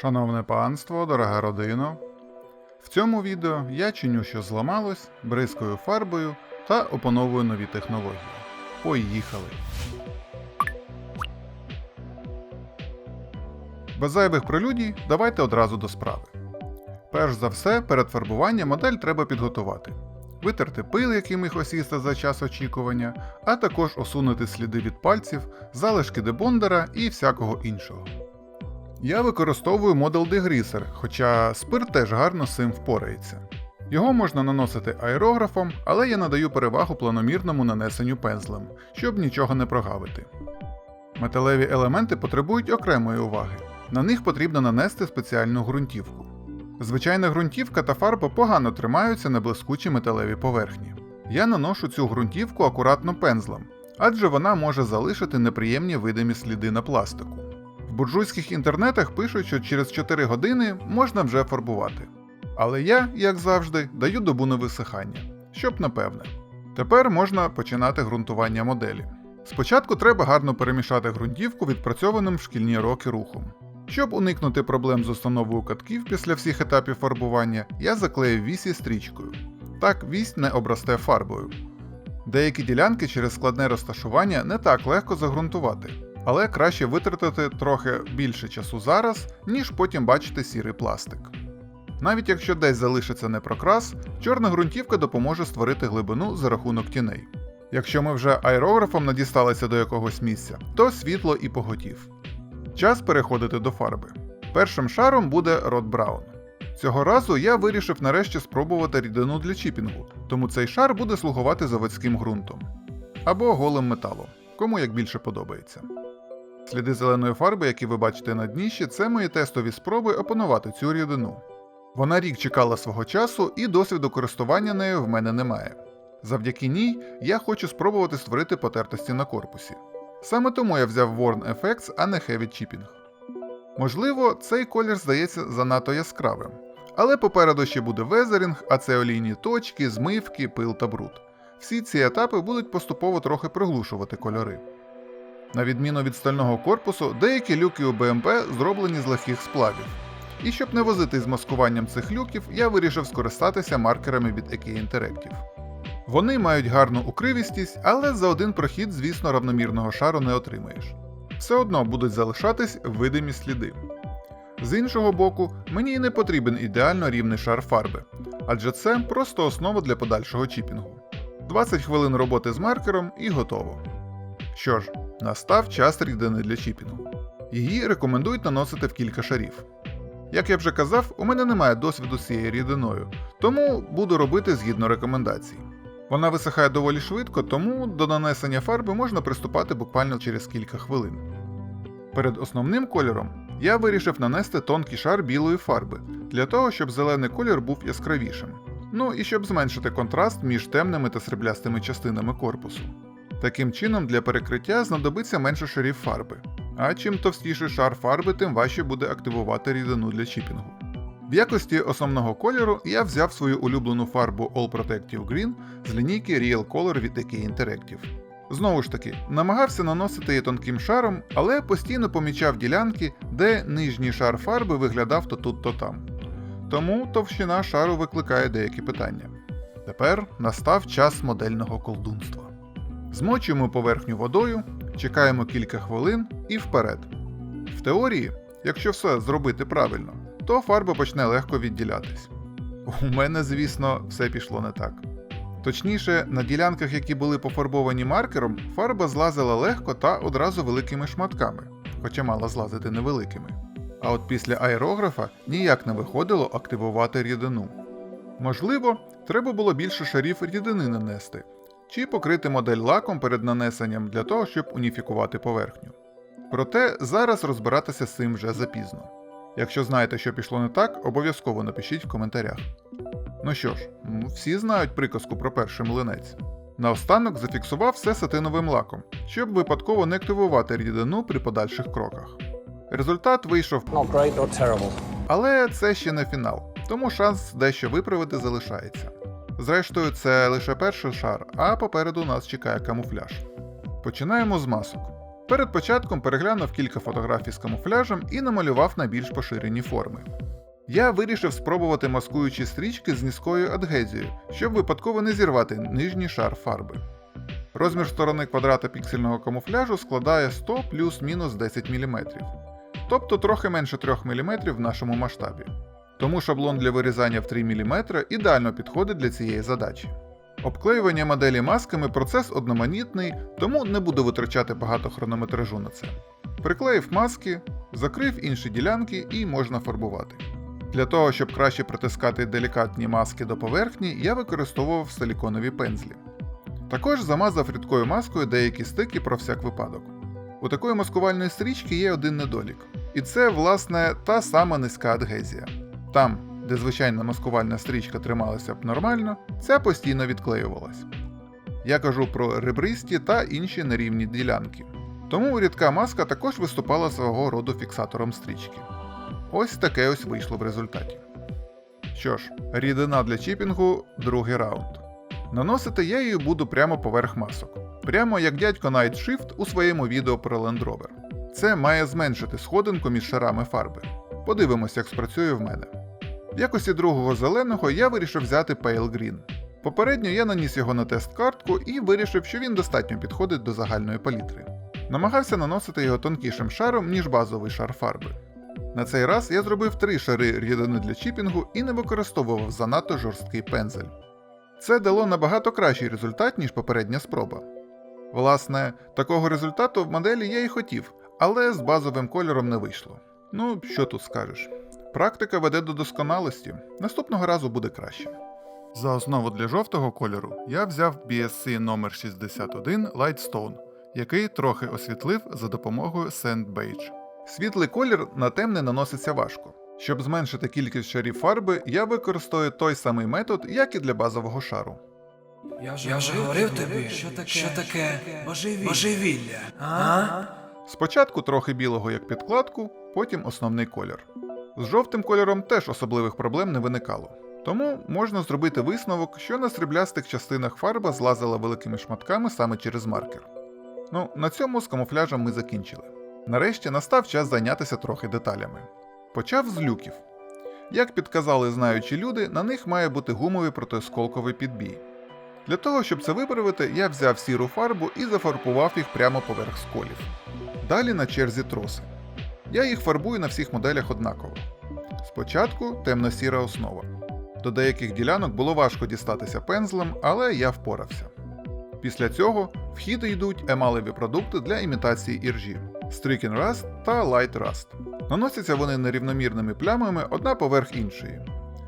Шановне панство, дорога родино. В цьому відео я чиню, що зламалось, бризкою фарбою та опановую нові технології. Поїхали! Без зайвих прелюдій давайте одразу до справи. Перш за все, перед фарбуванням модель треба підготувати. Витерти пил, який міг осісти за час очікування, а також усунути сліди від пальців, залишки дебондера і всякого іншого. Я використовую модел Degreaser, хоча спирт теж гарно з цим впорається. Його можна наносити аерографом, але я надаю перевагу планомірному нанесенню пензлем, щоб нічого не прогавити. Металеві елементи потребують окремої уваги. На них потрібно нанести спеціальну ґрунтівку. Звичайна ґрунтівка та фарба погано тримаються на блискучій металевій поверхні. Я наношу цю ґрунтівку акуратно пензлем, адже вона може залишити неприємні видимі сліди на пластику. Буржуйських інтернетах пишуть, що через 4 години можна вже фарбувати. Але я, як завжди, даю добу на висихання, щоб напевне. Тепер можна починати ґрунтування моделі. Спочатку треба гарно перемішати ґрунтівку відпрацьованим в шкільні роки рухом. Щоб уникнути проблем з установою катків після всіх етапів фарбування, я заклею вісі стрічкою. Так вісь не обрасте фарбою. Деякі ділянки через складне розташування не так легко загрунтувати, але краще витратити трохи більше часу зараз, ніж потім бачити сірий пластик. Навіть якщо десь залишиться непрокрас, чорна ґрунтівка допоможе створити глибину за рахунок тіней. Якщо ми вже аерографом надісталися до якогось місця, то світло і поготів. Час переходити до фарби. Першим шаром буде Рот Браун. Цього разу я вирішив нарешті спробувати рідину для чіпінгу, тому цей шар буде слугувати заводським ґрунтом або голим металом, кому як більше подобається. Сліди зеленої фарби, які ви бачите на дніщі, це мої тестові спроби опанувати цю рідину. Вона рік чекала свого часу, і досвіду користування нею в мене немає. Завдяки ній я хочу спробувати створити потертості на корпусі. Саме тому я взяв Worn FX, а не Heavy Chipping. Можливо, цей колір здається занадто яскравим, але попереду ще буде везерінг, а це олійні точки, змивки, пил та бруд. Всі ці етапи будуть поступово трохи приглушувати кольори. На відміну від стального корпусу, деякі люки у БМП зроблені з легких сплавів. І щоб не возити з маскуванням цих люків, я вирішив скористатися маркерами від EK Interactive. Вони мають гарну укривістість, але за один прохід, звісно, равномірного шару не отримаєш. Все одно будуть залишатись видимі сліди. З іншого боку, мені і не потрібен ідеально рівний шар фарби, адже це просто основа для подальшого чіпінгу. 20 хвилин роботи з маркером і готово. Що ж, настав час рідини для чіпінгу. Її рекомендують наносити в кілька шарів. Як я вже казав, у мене немає досвіду з цією рідиною, тому буду робити згідно рекомендацій. Вона висихає доволі швидко, тому до нанесення фарби можна приступати буквально через кілька хвилин. Перед основним кольором я вирішив нанести тонкий шар білої фарби, для того, щоб зелений колір був яскравішим. Ну і щоб зменшити контраст між темними та сріблястими частинами корпусу. Таким чином, для перекриття знадобиться менше шарів фарби. А чим товстіший шар фарби, тим важче буде активувати рідину для чіпінгу. В якості основного кольору я взяв свою улюблену фарбу All Protective Green з лінійки Real Color від EK Interactive. Знову ж таки, намагався наносити її тонким шаром, але постійно помічав ділянки, де нижній шар фарби виглядав то тут, то там. Тому товщина шару викликає деякі питання. Тепер настав час модельного колдунства. Змочуємо поверхню водою, чекаємо кілька хвилин і вперед. В теорії, якщо все зробити правильно, то фарба почне легко відділятись. У мене, звісно, все пішло не так. Точніше, на ділянках, які були пофарбовані маркером, фарба злазила легко та одразу великими шматками, хоча мала злазити невеликими. А от після аерографа ніяк не виходило активувати рідину. Можливо, треба було більше шарів рідини нанести, чи покрити модель лаком перед нанесенням для того, щоб уніфікувати поверхню. Проте зараз розбиратися з цим вже запізно. Якщо знаєте, що пішло не так, обов'язково напишіть в коментарях. Ну що ж, всі знають приказку про перший млинець. Наостанок зафіксував все сатиновим лаком, щоб випадково не активувати рідину при подальших кроках. Результат вийшов, Not great, not terrible. але це ще не фінал, тому шанс дещо виправити залишається. Зрештою, це лише перший шар, а попереду нас чекає камуфляж. Починаємо з масок. Перед початком переглянув кілька фотографій з камуфляжем і намалював на більш поширені форми. Я вирішив спробувати маскуючі стрічки з низькою адгезією, щоб випадково не зірвати нижній шар фарби. Розмір сторони квадрата піксельного камуфляжу складає 100 плюс-мінус 10 мм, тобто трохи менше 3 мм в нашому масштабі. Тому шаблон для вирізання в 3 мм ідеально підходить для цієї задачі. Обклеювання моделі масками процес одноманітний, тому не буду витрачати багато хронометражу на це. Приклеїв маски, закрив інші ділянки і можна фарбувати. Для того, щоб краще притискати делікатні маски до поверхні, я використовував силіконові пензлі. Також замазав рідкою маскою деякі стики про всяк випадок. У такої маскувальної стрічки є один недолік. І це, власне, та сама низька адгезія. Там, де звичайна маскувальна стрічка трималася б нормально, ця постійно відклеювалась. Я кажу про ребристі та інші нерівні ділянки. Тому рідка маска також виступала свого роду фіксатором стрічки. Ось таке ось вийшло в результаті. Що ж, рідина для чіпінгу другий раунд. Наносити я її буду прямо поверх масок, прямо як дядько Night Shift у своєму відео про Land Rover. Це має зменшити сходинку між шарами фарби. Подивимось, як спрацює в мене. В якості другого зеленого я вирішив взяти Pale Green. Попередньо я наніс його на тест-картку і вирішив, що він достатньо підходить до загальної палітри. Намагався наносити його тонкішим шаром, ніж базовий шар фарби. На цей раз я зробив три шари рідини для чіпінгу і не використовував занадто жорсткий пензель. Це дало набагато кращий результат, ніж попередня спроба. Власне, такого результату в моделі я і хотів, але з базовим кольором не вийшло. Ну, що тут скажеш? Практика веде до досконалості, наступного разу буде краще. За основу для жовтого кольору я взяв BSC номер 61 Lightstone, який трохи освітлив за допомогою Sand Beige. Світлий колір на темне наноситься важко. Щоб зменшити кількість шарів фарби, я використовую той самий метод, як і для базового шару. Я вже, я вже говорив тобі, що таке, що таке божевілля. божевілля. А? Спочатку трохи білого як підкладку, потім основний колір. З жовтим кольором теж особливих проблем не виникало. Тому можна зробити висновок, що на сріблястих частинах фарба злазила великими шматками саме через маркер. Ну, на цьому з камуфляжем ми закінчили. Нарешті настав час зайнятися трохи деталями. Почав з люків. Як підказали знаючі люди, на них має бути гумовий протиосколковий підбій. Для того, щоб це виправити, я взяв сіру фарбу і зафарбував їх прямо поверх сколів. Далі на черзі троси. Я їх фарбую на всіх моделях однаково. Спочатку темно-сіра основа. До деяких ділянок було важко дістатися пензлем, але я впорався. Після цього в хід йдуть емалеві продукти для імітації іржі Stricken Rust та Light Rust. Наносяться вони нерівномірними плямами одна поверх іншої.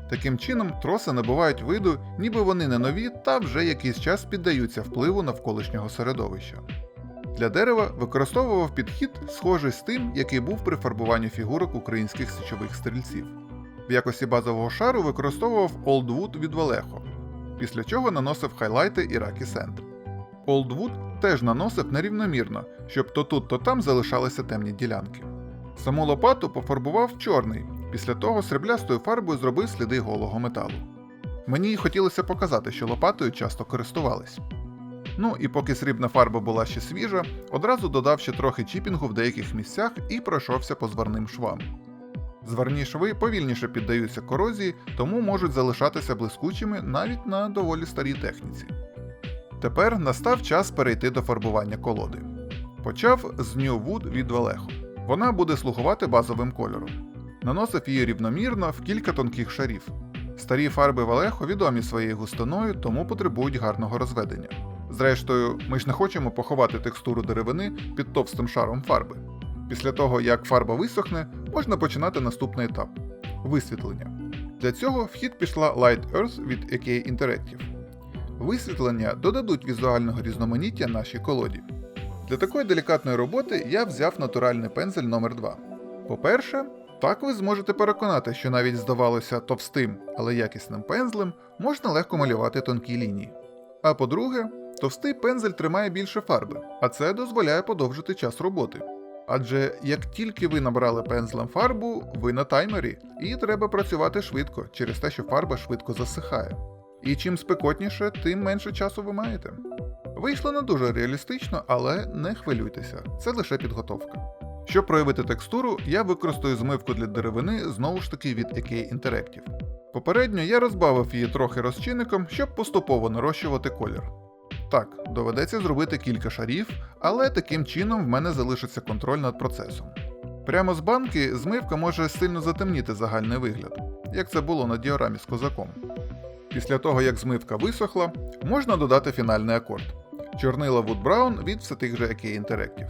Таким чином, троси набувають виду, ніби вони не нові та вже якийсь час піддаються впливу навколишнього середовища. Для дерева використовував підхід, схожий з тим, який був при фарбуванні фігурок українських січових стрільців. В якості базового шару використовував Old Wood від Vallejo, після чого наносив хайлайти Iraqi Sand. Old Wood теж наносив нерівномірно, щоб то тут, то там залишалися темні ділянки. Саму лопату пофарбував чорний, після того сріблястою фарбою зробив сліди голого металу. Мені хотілося показати, що лопатою часто користувались. Ну і поки срібна фарба була ще свіжа, одразу додав ще трохи чіпінгу в деяких місцях і пройшовся по зварним швам. Зварні шви повільніше піддаються корозії, тому можуть залишатися блискучими навіть на доволі старій техніці. Тепер настав час перейти до фарбування колоди. Почав з New Wood від Vallejo. Вона буде слугувати базовим кольором. Наносив її рівномірно в кілька тонких шарів. Старі фарби Vallejo відомі своєю густиною, тому потребують гарного розведення. Зрештою, ми ж не хочемо поховати текстуру деревини під товстим шаром фарби. Після того, як фарба висохне, можна починати наступний етап висвітлення. Для цього в хід пішла Light Earth від AK Interactive. Висвітлення додадуть візуального різноманіття нашій колоді. Для такої делікатної роботи я взяв натуральний пензель номер 2 По-перше, так ви зможете переконати, що навіть здавалося товстим, але якісним пензлем можна легко малювати тонкі лінії. А по-друге, товстий пензель тримає більше фарби, а це дозволяє подовжити час роботи. Адже як тільки ви набрали пензлем фарбу, ви на таймері, і треба працювати швидко через те, що фарба швидко засихає. І чим спекотніше, тим менше часу ви маєте. Вийшло не дуже реалістично, але не хвилюйтеся, це лише підготовка. Щоб проявити текстуру, я використаю змивку для деревини знову ж таки від AK Interactive. Попередньо я розбавив її трохи розчинником, щоб поступово нарощувати колір. Так, доведеться зробити кілька шарів, але таким чином в мене залишиться контроль над процесом. Прямо з банки змивка може сильно затемніти загальний вигляд, як це було на діорамі з козаком. Після того, як змивка висохла, можна додати фінальний акорд. Чорнила Wood Brown від все тих же AK Interactive.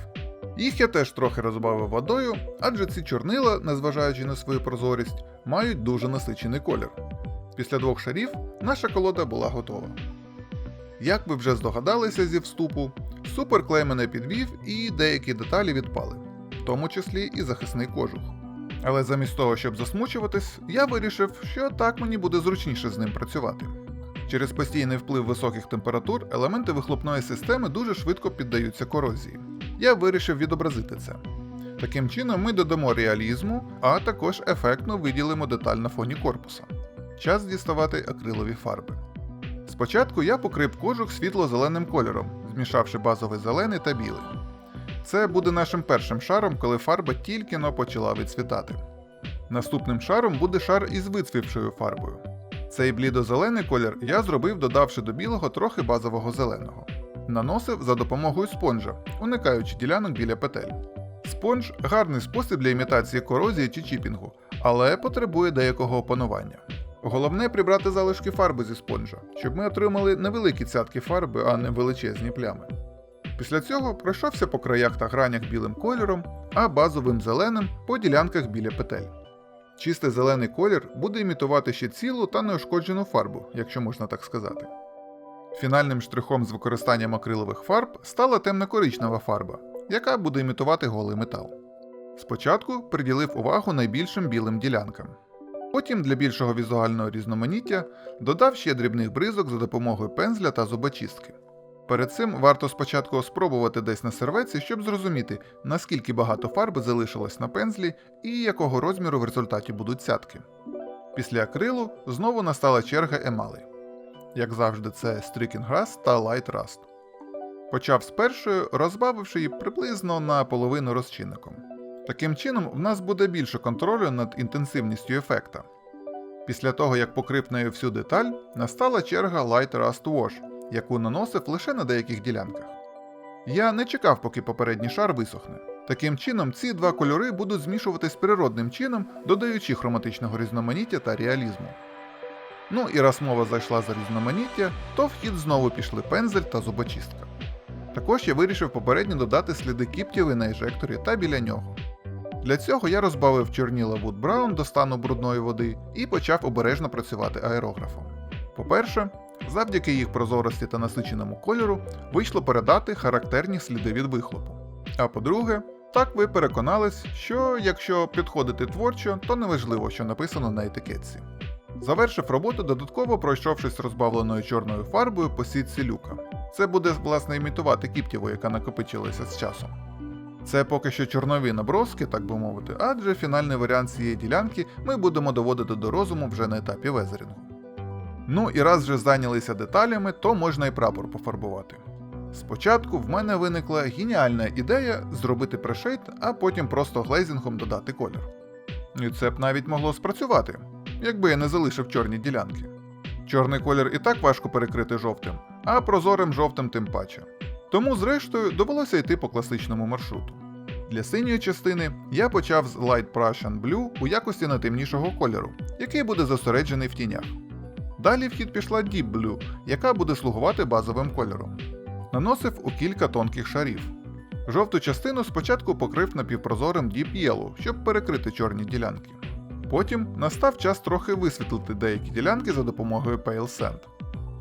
Їх я теж трохи розбавив водою, адже ці чорнила, незважаючи на свою прозорість, мають дуже насичений колір. Після двох шарів наша колода була готова. Як ви вже здогадалися зі вступу, суперклей мене підвів і деякі деталі відпали, в тому числі і захисний кожух. Але замість того, щоб засмучуватись, я вирішив, що так мені буде зручніше з ним працювати. Через постійний вплив високих температур елементи вихлопної системи дуже швидко піддаються корозії. Я вирішив відобразити це. Таким чином ми додамо реалізму, а також ефектно виділимо деталь на фоні корпуса. Час діставати акрилові фарби. Спочатку я покрив кожух світло-зеленим кольором, змішавши базовий зелений та білий. Це буде нашим першим шаром, коли фарба тільки но почала відцвітати. Наступним шаром буде шар із вицвівшою фарбою. Цей блідо-зелений колір я зробив, додавши до білого трохи базового зеленого. Наносив за допомогою спонжа, уникаючи ділянок біля петель. Спонж гарний спосіб для імітації корозії чи чіпінгу, але потребує деякого опанування. Головне прибрати залишки фарби зі спонжа, щоб ми отримали невеликі цятки фарби, а не величезні плями. Після цього пройшовся по краях та гранях білим кольором, а базовим зеленим по ділянках біля петель. Чистий зелений колір буде імітувати ще цілу та неушкоджену фарбу, якщо можна так сказати. Фінальним штрихом з використанням акрилових фарб стала темно-коричнева фарба, яка буде імітувати голий метал. Спочатку приділив увагу найбільшим білим ділянкам. Потім для більшого візуального різноманіття додав ще дрібних бризок за допомогою пензля та зубочистки. Перед цим варто спочатку спробувати десь на серветці, щоб зрозуміти, наскільки багато фарби залишилось на пензлі і якого розміру в результаті будуть цятки. Після акрилу знову настала черга емалей. Як завжди, це Striking Rust та Light Rust. Почав з першої, розбавивши її приблизно на половину розчинником. Таким чином, в нас буде більше контролю над інтенсивністю ефекта. Після того, як покрив нею всю деталь, настала черга Light Rust Wash, яку наносив лише на деяких ділянках. Я не чекав, поки попередній шар висохне. Таким чином, ці два кольори будуть змішуватись природним чином, додаючи хроматичного різноманіття та реалізму. Ну і раз мова зайшла за різноманіття, то в хід знову пішли пензель та зубочистка. Також я вирішив попередньо додати сліди кіптєви на ежекторі та біля нього. Для цього я розбавив чорніла Wood Brown до стану брудної води і почав обережно працювати аерографом. По-перше, завдяки їх прозорості та насиченому кольору вийшло передати характерні сліди від вихлопу. А по-друге, так ви переконались, що якщо підходити творчо, то неважливо, що написано на етикетці. Завершив роботу додатково пройшовшись розбавленою чорною фарбою по сітці люка. Це буде власне імітувати кіптєву, яка накопичилася з часом. Це поки що чорнові наброски, так би мовити, адже фінальний варіант цієї ділянки ми будемо доводити до розуму вже на етапі везерінгу. Ну і раз вже зайнялися деталями, то можна і прапор пофарбувати. Спочатку в мене виникла геніальна ідея зробити прешейд, а потім просто глейзингом додати колір. І це б навіть могло спрацювати, якби я не залишив чорні ділянки. Чорний колір і так важко перекрити жовтим, а прозорим жовтим тим паче. Тому, зрештою, довелося йти по класичному маршруту. Для синьої частини я почав з Light Prussian Blue у якості найтемнішого кольору, який буде зосереджений в тінях. Далі в хід пішла Deep Blue, яка буде слугувати базовим кольором. Наносив у кілька тонких шарів. Жовту частину спочатку покрив напівпрозорим Deep Yellow, щоб перекрити чорні ділянки. Потім настав час трохи висвітлити деякі ділянки за допомогою Pale Sand.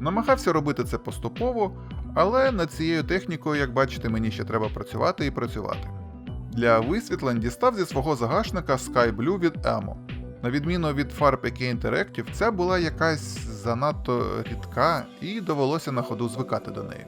Намагався робити це поступово, але над цією технікою, як бачите, мені ще треба працювати і працювати. Для висвітлень дістав зі свого загашника Sky Blue від Emo. На відміну від фарб AK Interactive, ця була якась занадто рідка і довелося на ходу звикати до неї.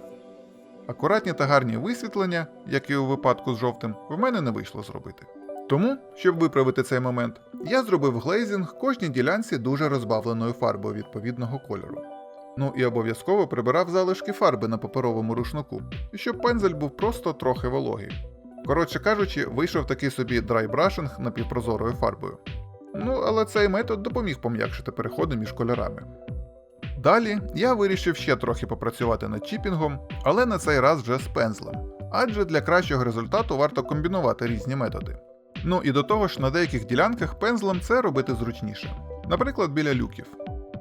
Акуратні та гарні висвітлення, як і у випадку з жовтим, в мене не вийшло зробити. Тому, щоб виправити цей момент, я зробив глейзинг кожній ділянці дуже розбавленою фарбою відповідного кольору. Ну і обов'язково прибирав залишки фарби на паперовому рушнику, щоб пензель був просто трохи вологий. Коротше кажучи, вийшов такий собі драйбрашинг напівпрозорою фарбою. Ну, але цей метод допоміг пом'якшити переходи між кольорами. Далі я вирішив ще трохи попрацювати над чіпінгом, але на цей раз вже з пензлем, адже для кращого результату варто комбінувати різні методи. Ну і до того ж, на деяких ділянках пензлем це робити зручніше. Наприклад, біля люків.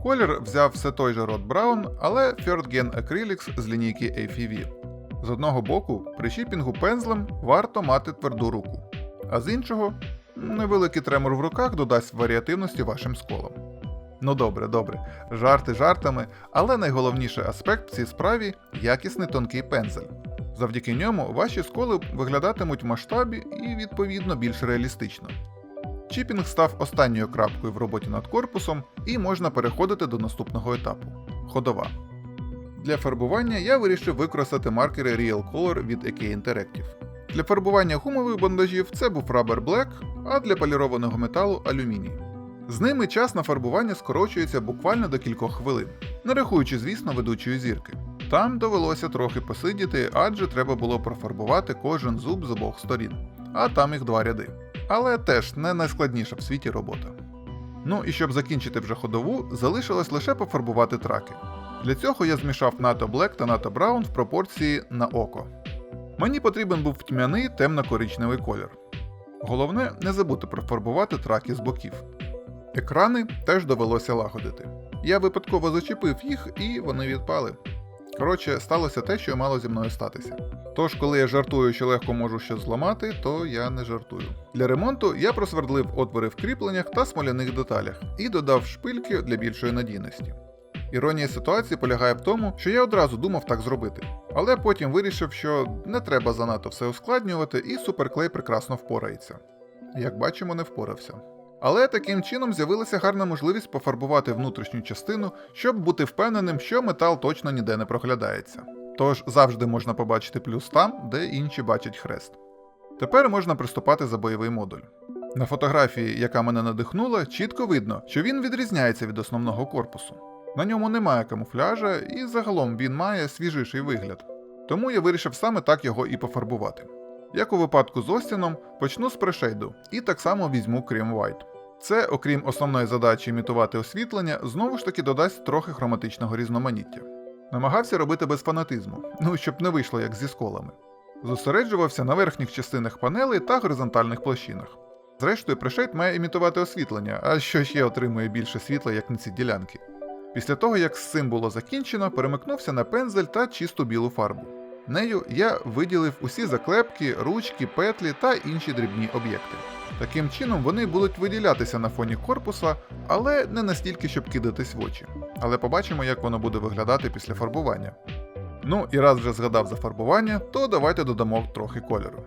Колір взяв все той же Rod Brown, але Third Gen Acrylics з лінійки AFV. З одного боку, при чіпінгу пензлем варто мати тверду руку, а з іншого, невеликий тремор в руках додасть варіативності вашим сколам. Ну добре, добре, жарти жартами, але найголовніший аспект в цій справі якісний тонкий пензель. Завдяки ньому ваші сколи виглядатимуть в масштабі і, відповідно, більш реалістично. Чіпінг став останньою крапкою в роботі над корпусом, і можна переходити до наступного етапу ходова. Для фарбування я вирішив використати маркери Real Color від AK Interactive. Для фарбування гумових бандажів це був Rubber Black, а для полірованого металу алюміній. З ними час на фарбування скорочується буквально до кількох хвилин, не рахуючи, звісно, ведучої зірки. Там довелося трохи посидіти, адже треба було профарбувати кожен зуб з обох сторін, а там їх два ряди. Але теж не найскладніша в світі робота. Ну і щоб закінчити вже ходову, залишилось лише пофарбувати траки. Для цього я змішав НАТО Black та НАТО Brown в пропорції на око. Мені потрібен був тьмяний темно-коричневий колір. Головне не забути профарбувати траки з боків. Екрани теж довелося лагодити. Я випадково зачепив їх і вони відпали. Коротше, сталося те, що мало зі мною статися. Тож, коли я жартую, що легко можу щось зламати, то я не жартую. Для ремонту я просвердлив отвори в кріпленнях та смоляних деталях і додав шпильки для більшої надійності. Іронія ситуації полягає в тому, що я одразу думав так зробити, але потім вирішив, що не треба занадто все ускладнювати, і суперклей прекрасно впорається. Як бачимо, не впорався. Але таким чином з'явилася гарна можливість пофарбувати внутрішню частину, щоб бути впевненим, що метал точно ніде не проглядається. Тож завжди можна побачити плюс там, де інші бачать хрест. Тепер можна приступати за бойовий модуль. На фотографії, яка мене надихнула, чітко видно, що він відрізняється від основного корпусу. На ньому немає камуфляжа, і загалом він має свіжіший вигляд. Тому я вирішив саме так його і пофарбувати. Як у випадку з Остіном, почну з прешейду і так само візьму Cream White. Це, окрім основної задачі імітувати освітлення, знову ж таки додасть трохи хроматичного різноманіття. Намагався робити без фанатизму, ну щоб не вийшло як зі сколами. Зосереджувався на верхніх частинах панелей та горизонтальних площинах. Зрештою, прешейд має імітувати освітлення, а що ще отримує більше світла, як на ці ділянки. Після того, як з цим було закінчено, перемикнувся на пензель та чисту білу фарбу. Нею я виділив усі заклепки, ручки, петлі та інші дрібні об'єкти. Таким чином вони будуть виділятися на фоні корпуса, але не настільки, щоб кидатись в очі. Але побачимо, як воно буде виглядати після фарбування. Ну і раз вже згадав за фарбування, то давайте додамо трохи кольору.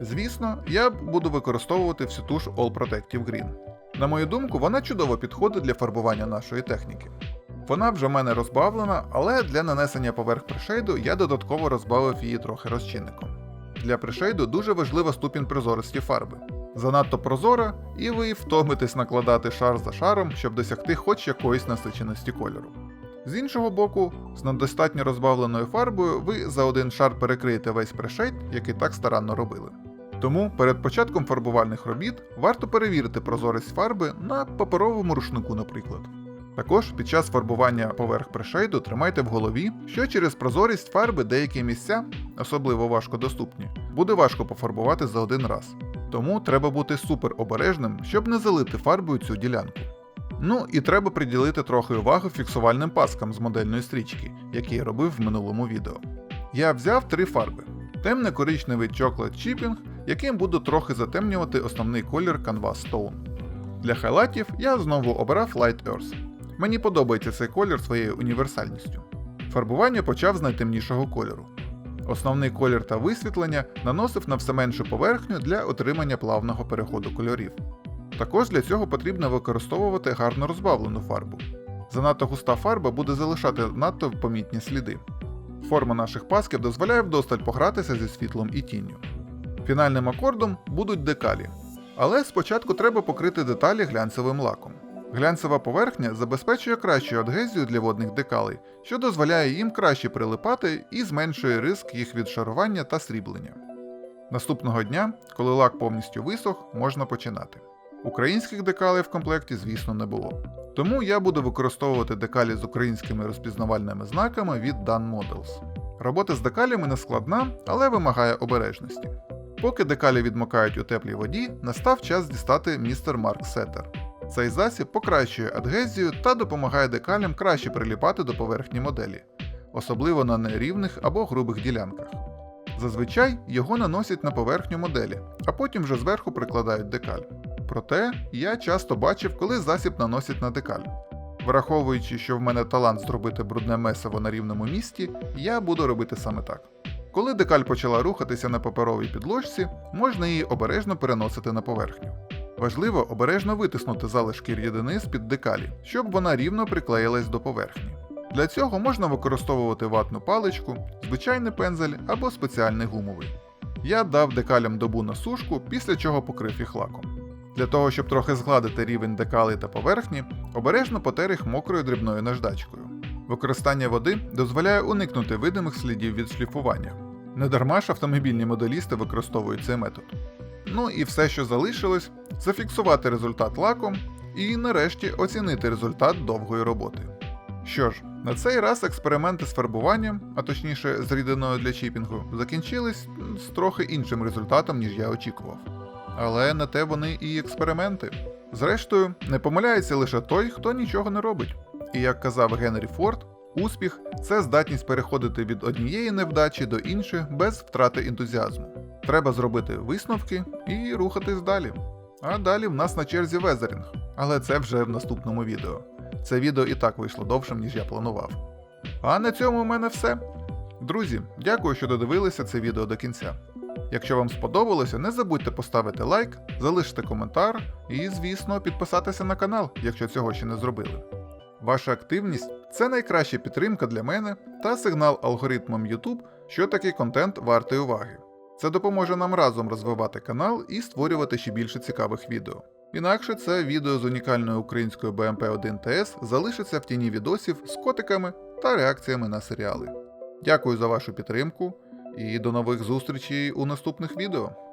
Звісно, я буду використовувати всю ту ж All Protective Green. На мою думку, вона чудово підходить для фарбування нашої техніки. Вона вже в мене розбавлена, але для нанесення поверх пришейду я додатково розбавив її трохи розчинником. Для пришейду дуже важлива ступінь прозорості фарби. Занадто прозора, і ви втомитесь накладати шар за шаром, щоб досягти хоч якоїсь насиченості кольору. З іншого боку, з недостатньо розбавленою фарбою ви за один шар перекриєте весь пришейд, який так старанно робили. Тому перед початком фарбувальних робіт варто перевірити прозорість фарби на паперовому рушнику, наприклад. Також під час фарбування поверх пришейду тримайте в голові, що через прозорість фарби деякі місця, особливо важкодоступні, буде важко пофарбувати за один раз. Тому треба бути супер обережним, щоб не залити фарбою цю ділянку. Ну і треба приділити трохи уваги фіксувальним паскам з модельної стрічки, які я робив в минулому відео. Я взяв три фарби: темне коричневий Chocolate Chipping, яким буду трохи затемнювати основний колір Canvas Stone. Для хайлайтів я знову обрав Light Earth. Мені подобається цей колір своєю універсальністю. Фарбування почав з найтемнішого кольору. Основний колір та висвітлення наносив на все меншу поверхню для отримання плавного переходу кольорів. Також для цього потрібно використовувати гарно розбавлену фарбу. Занадто густа фарба буде залишати надто помітні сліди. Форма наших пасків дозволяє вдосталь погратися зі світлом і тінню. Фінальним акордом будуть декалі. Але спочатку треба покрити деталі глянцевим лаком. Глянцева поверхня забезпечує кращу адгезію для водних декалей, що дозволяє їм краще прилипати і зменшує ризик їх відшарування та сріблення. Наступного дня, коли лак повністю висох, можна починати. Українських декалей в комплекті, звісно, не було. Тому я буду використовувати декалі з українськими розпізнавальними знаками від Dan Models. Робота з декалями не складна, але вимагає обережності. Поки декалі відмокають у теплій воді, настав час дістати містер Марк Сеттер. Цей засіб покращує адгезію та допомагає декалям краще приліпати до поверхні моделі, особливо на нерівних або грубих ділянках. Зазвичай його наносять на поверхню моделі, а потім вже зверху прикладають декаль. Проте я часто бачив, коли засіб наносять на декаль. Враховуючи, що в мене талант зробити брудне месиво на рівному місці, я буду робити саме так. Коли декаль почала рухатися на паперовій підложці, можна її обережно переносити на поверхню. Важливо обережно витиснути залишки рідини з-під декалі, щоб вона рівно приклеїлась до поверхні. Для цього можна використовувати ватну паличку, звичайний пензель або спеціальний гумовий. Я дав декалям добу на сушку, після чого покрив їх лаком. Для того, щоб трохи згладити рівень декалей та поверхні, обережно потер їх мокрою дрібною наждачкою. Використання води дозволяє уникнути видимих слідів від шліфування. Недарма ж автомобільні моделісти використовують цей метод. Ну і все, що залишилось, зафіксувати результат лаком і нарешті оцінити результат довгої роботи. Що ж, на цей раз експерименти з фарбуванням, а точніше з рідиною для чіпінгу, закінчились з трохи іншим результатом, ніж я очікував. Але на те вони і експерименти. Зрештою, не помиляється лише той, хто нічого не робить. І як казав Генрі Форд, успіх це здатність переходити від однієї невдачі до іншої без втрати ентузіазму. Треба зробити висновки і рухатись далі. А далі в нас на черзі везерінг, але це вже в наступному відео. Це відео і так вийшло довшим, ніж я планував. А на цьому в мене все. Друзі, дякую, що додивилися це відео до кінця. Якщо вам сподобалося, не забудьте поставити лайк, залишити коментар і, звісно, підписатися на канал, якщо цього ще не зробили. Ваша активність це найкраща підтримка для мене та сигнал алгоритмам YouTube, що такий контент вартий уваги. Це допоможе нам разом розвивати канал і створювати ще більше цікавих відео. Інакше це відео з унікальною українською BMP1 TS залишиться в тіні відосів з котиками та реакціями на серіали. Дякую за вашу підтримку і до нових зустрічей у наступних відео.